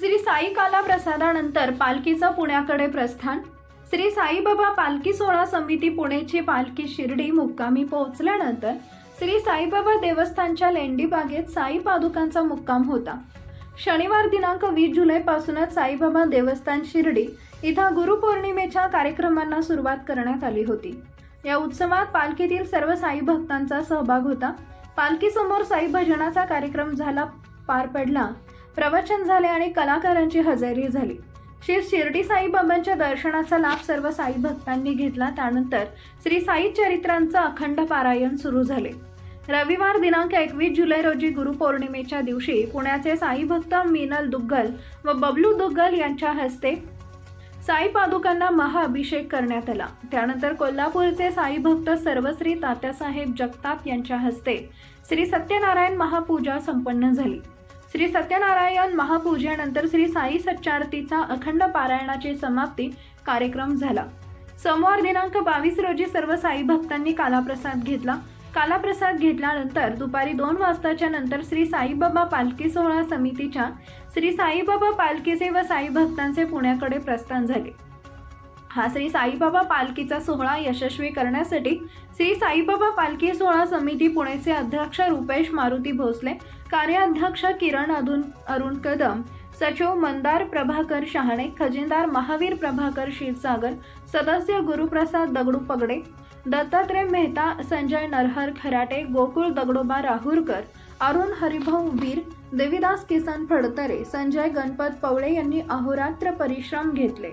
श्री साई काला प्रसादानंतर पालखीचं पुण्याकडे प्रस्थान. श्री साईबाबा पालखी सोहळा समिती पुणेची पालखी शिर्डी मुक्कामी पोहोचल्यानंतर श्री साईबाबा देवस्थानच्या लेंडी बागेत साई पादुकांचा मुक्काम होता. शनिवार दिनांक वीस जुलैपासूनच साईबाबा देवस्थान शिर्डी इथं गुरुपौर्णिमेच्या कार्यक्रमांना सुरुवात करण्यात आली होती. या उत्सवात पालखीतील सर्व साई भक्तांचा सहभाग होता. पालखीसमोर साई भजनाचा कार्यक्रम झाला पार पडला. प्रवचन झाले आणि कलाकारांची हजेरी झाली. श्री शिर्डी साईबाबांच्या दर्शनाचा लाभ सर्व साई भक्तांनी घेतला. त्यानंतर श्री साई चरित्रांचं अखंड पारायण सुरू झाले. रविवार दिनांक एकवीस जुलै रोजी गुरुपौर्णिमेच्या दिवशी पुण्याचे साई भक्त मिनल दुग्गल व बबलू दुग्गल यांच्या हस्ते साई पादुकांना महाअभिषेक करण्यात आला. त्यानंतर कोल्हापूरचे साई भक्त सर्वश्री तात्यासाहेब जगताप यांच्या हस्ते श्री सत्यनारायण महापूजा संपन्न झाली. श्री सत्यनारायण महापूजेनंतर श्री साई सच्चारतीचा अखंड पारायणाची समाप्ती कार्यक्रम झाला. सोमवार दिनांक बावीस रोजी सर्व साई भक्तांनी कालाप्रसाद घेतला. कालाप्रसाद घेतल्यानंतर दुपारी दोन वाजताच्या नंतर श्री साईबाबा पालखी सोहळा समितीच्या श्री साईबाबा पालखीचे व साई भक्तांचे पुण्याकडे प्रस्थान झाले. हा श्री साईबाबा पालखीचा सोहळा यशस्वी करण्यासाठी श्री साईबाबा पालखी सोहळा समिती पुणेचे अध्यक्ष रुपेश मारुती भोसले कार्याध्यक्ष किरण अधुन अरुण कदम सचिव मंदार प्रभाकर शहाणे खजिनदार महावीर प्रभाकर क्षीरसागर सदस्य गुरुप्रसाद दगडू पगडे दत्तात्रय मेहता संजय नरहर खराटे गोकुळ दगडोबा राहुरकर अरुण हरिभाऊ वीर देविदास किसन फडतरे संजय गणपत पवळे यांनी अहोरात्र परिश्रम घेतले.